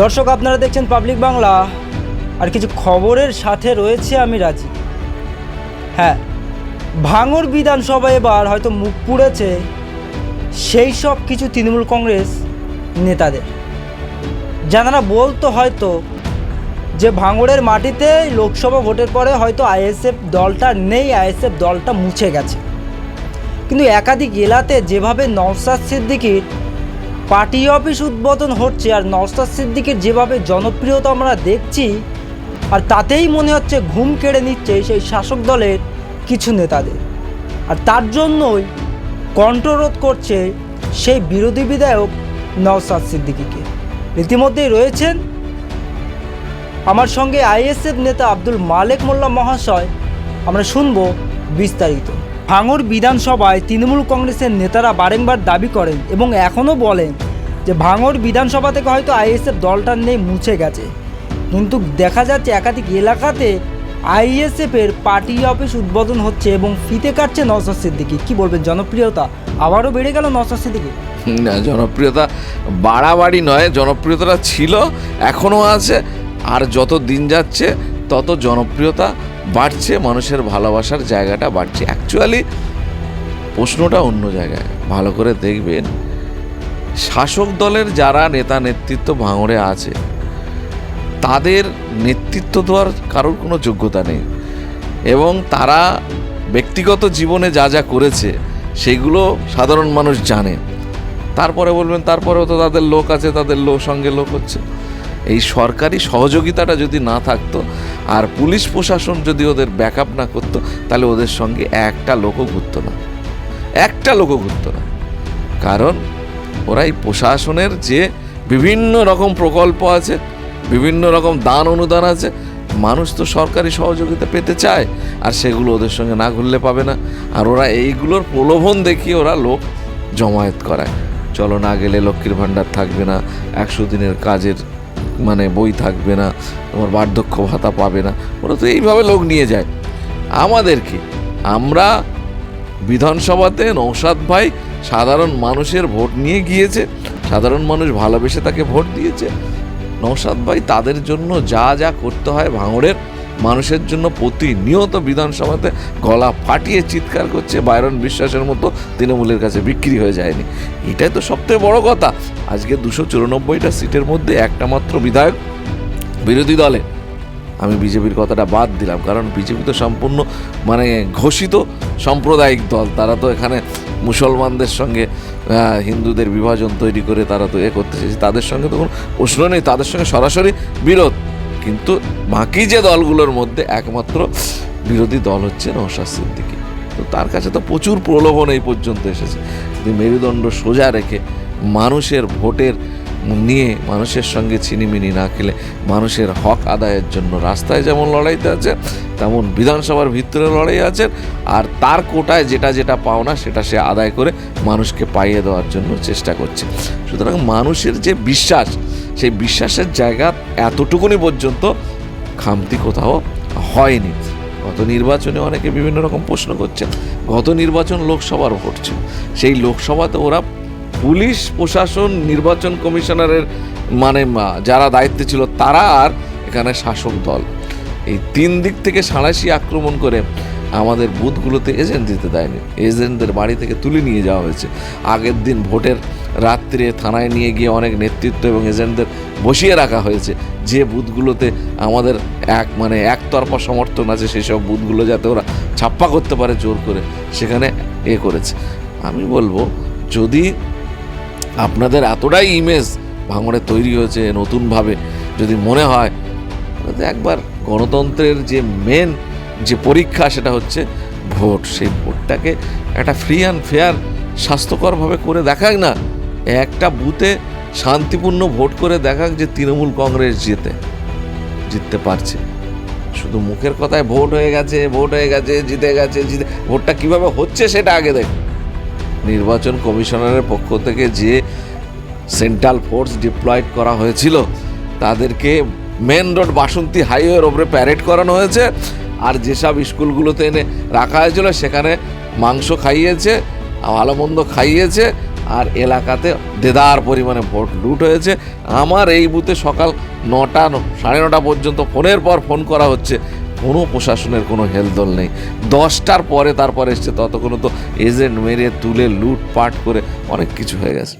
দর্শক, আপনারা দেখছেন পাবলিক বাংলা। আর কিছু খবরের সাথে রয়েছে আমি রাজি। হ্যাঁ ভাঙর বিধানসভা এবার হয়তো মুখ পুড়েছে সেই সব কিছু তৃণমূল কংগ্রেস নেতাদের। যারা বলতো হয়তো যে ভাঙড়ের মাটিতে লোকসভা ভোটের পরে হয়তো আইএসএফ দলটা নেই, আইএসএফ দলটা মুছে গেছে। কিন্তু একাধিক এলাতে যেভাবে নওসাদ সিদ্দিকির পার্টি অফিস উদ্বোধন হচ্ছে আর নওসাদ সিদ্দিকির যেভাবে জনপ্রিয়তা আমরা দেখছি, আর তাতেই মনে হচ্ছে ঘুম কেড়ে নিচ্ছে সেই শাসক দলের কিছু নেতাদের। আর তার জন্যই কণ্ঠরোধ করছে সেই বিরোধী বিধায়ক নওসাদ সিদ্দিকিকে। ইতিমধ্যেই রয়েছেন আমার সঙ্গে আইএসএফ নেতা আব্দুল মালেক মোল্লা মহাশয়। আমরা শুনব বিস্তারিত। ভাঙর বিধানসভায় তৃণমূল কংগ্রেসের নেতারা বারংবার দাবি করেন এবং এখনও বলেন যে ভাঙর বিধানসভা থেকে হয়তো আইএসএফ দলটার নেই, মুছে গেছে। কিন্তু দেখা যাচ্ছে একাধিক এলাকাতে আইএসএফের পার্টি অফিস উদ্বোধন হচ্ছে এবং ফিতে কাটছে নওসাদ সিদ্দিকি। কি বলবেন, জনপ্রিয়তা আবারও বেড়ে গেল নওসাদ সিদ্দিকি? না, জনপ্রিয়তা বাড়াবাড়ি নয়, জনপ্রিয়তাটা ছিল, এখনও আছে, আর যত দিন যাচ্ছে, তত জনপ্রিয়তা বাড়ছে, মানুষের ভালোবাসার জায়গাটা বাড়ছে। অ্যাকচুয়ালি প্রশ্নটা অন্য জায়গায়। ভালো করে দেখবেন, শাসক দলের যারা নেতা নেতৃত্ব ভাঙড়ে আছে, তাদের নেতৃত্ব দেওয়ার কারোর কোনো যোগ্যতা নেই। এবং তারা ব্যক্তিগত জীবনে যা যা করেছে, সেগুলো সাধারণ মানুষ জানে। তারপরে বলবেন, তারপরেও তো তাদের লোক আছে, তাদের লোক সঙ্গে লোক হচ্ছে। এই সরকারি সহযোগিতাটা যদি না থাকতো আর পুলিশ প্রশাসন যদি ওদের ব্যাকআপ না করতো, তাহলে ওদের সঙ্গে একটা লোকও ঘুরতো না। একটা লোকও ঘুরতো না। কারণ ওরা এই প্রশাসনের যে বিভিন্ন রকম প্রকল্প আছে, বিভিন্ন রকম দান অনুদান আছে, মানুষ তো সরকারি সহযোগিতা পেতে চায়, আর সেগুলো ওদের সঙ্গে না ঘুরলে পাবে না। আর ওরা এইগুলোর প্রলোভন দেখিয়ে ওরা লোক জমায়েত করায়। চলো না গেলে লক্ষ্মীর ভাণ্ডার থাকবে না, একশো দিনের কাজের মানে বই থাকবে না, তোমার বার্ধক্য ভাতা পাবে না। ওরা তো এইভাবে লোক নিয়ে যায়। আমাদেরকে আমরা বিধানসভাতে নৌসাদ ভাই সাধারণ মানুষের ভোট নিয়ে গিয়েছে, সাধারণ মানুষ ভালোবেসে তাকে ভোট দিয়েছে। নৌসাদ ভাই তাদের জন্য যা যা করতে হয় ভাঙড়ের মানুষের জন্য প্রতিনিয়ত বিধানসভাতে গলা ফাটিয়ে চিৎকার করছে বাইরন বিশ্বাসের মতো তৃণমূলের কাছে বিক্রি হয়ে যায়নি। এটাই তো সবথেকে বড় কথা। আজকে দুশো চুরানব্বইটা সিটের মধ্যে একটা মাত্র বিধায়ক বিরোধী দলে। আমি বিজেপির কথাটা বাদ দিলাম, কারণ বিজেপি তো সম্পূর্ণ মানে ঘোষিত সাম্প্রদায়িক দল। তারা তো এখানে মুসলমানদের সঙ্গে হিন্দুদের বিভাজন তৈরি করে তারা তো এ করতে চাইছে। তাদের সঙ্গে তো কোনো প্রশ্ন নেই, তাদের সঙ্গে সরাসরি বিরোধ। কিন্তু বাকি যে দলগুলোর মধ্যে একমাত্র বিরোধী দল হচ্ছে নৌশাদ সিদ্দিকী। তো তার কাছে তো প্রচুর প্রলোভন এই পর্যন্ত এসেছে। কিন্তু মেরুদণ্ড সোজা রেখে মানুষের ভোটের নিয়ে মানুষের সঙ্গে ছিনিমিনি না খেলে মানুষের হক আদায়ের জন্য রাস্তায় যেমন লড়াইতে আছে, তেমন বিধানসভার ভিতরে লড়াই আছেন আর তার কোটায় যেটা যেটা পাওনা সেটা সে আদায় করে মানুষকে পাইয়ে দেওয়ার জন্য চেষ্টা করছে। সুতরাং মানুষের যে বিশ্বাস সেই বিশ্বাসের জায়গা এতটুকুনি পর্যন্ত খামতি কোথাও হয়নি। গত নির্বাচনে অনেকে বিভিন্ন রকম প্রশ্ন করছেন, গত নির্বাচন লোকসভার ছিল সেই লোকসভাতে ওরা পুলিশ, প্রশাসন, নির্বাচন কমিশনারের মানে যারা দায়িত্বে ছিল তারা আর এখানে শাসক দল। এই তিন দিক থেকে সাঁড়াশি আক্রমণ করে আমাদের বুথগুলোতে এজেন্ট দিতে দেয়নি। এজেন্টদের বাড়ি থেকে তুলে নিয়ে যাওয়া হয়েছে। আগের দিন ভোটের রাত্রে থানায় নিয়ে গিয়ে অনেক নেতৃত্ব এবং এজেন্টদের বসিয়ে রাখা হয়েছে। যে বুথগুলোতে আমাদের এক মানে একতরফা সমর্থন আছে, সেই সব বুথগুলো যাতে ওরা ছাপ্পা করতে পারে জোর করে, সেখানে এ করেছে। আমি বলব, যদি আপনাদের এতটাই ইমেজ ভাঙড়ে তৈরি হয়েছে নতুনভাবে, যদি মনে হয় একবার গণতন্ত্রের যে মেন যে পরীক্ষা সেটা হচ্ছে ভোট। সেই ভোটটাকে একটা ফ্রি অ্যান্ড ফেয়ার স্বাস্থ্যকরভাবে করে দেখাক না, একটা বুথে শান্তিপূর্ণ ভোট করে দেখাক যে তৃণমূল কংগ্রেস জিতে, জিততে পারছে। শুধু মুখের কথায় ভোট হয়ে গেছে, ভোট হয়ে গেছে, জিতে গেছে, জিতে, ভোটটা কীভাবে হচ্ছে সেটা আগে দেখ। নির্বাচন কমিশনারের পক্ষ থেকে যে সেন্ট্রাল ফোর্স ডিপ্লয়েড করা হয়েছিল, তাদেরকে মেন রোড বাসন্তী হাইওয়ের ওপরে প্যারেড করানো হয়েছে। আর যেসব স্কুলগুলোতে এনে রাখা হয়েছিল, সেখানে মাংস খাইয়েছে, ভালো মন্দ খাইয়েছে, আর এলাকাতে দেদার পরিমাণে ভোট লুট হয়েছে। আমার এই বুথে সকাল নটা, সাড়ে নটা পর্যন্ত ফোনের পর ফোন করা হচ্ছে। কোনো প্রশাসনের কোনো হেলদোল নেই। দশটার পরে তারপর এসছে, ততক্ষণ তো এজেন্ট মেরে, তুলে, লুটপাট করে অনেক কিছু হয়ে গেছে।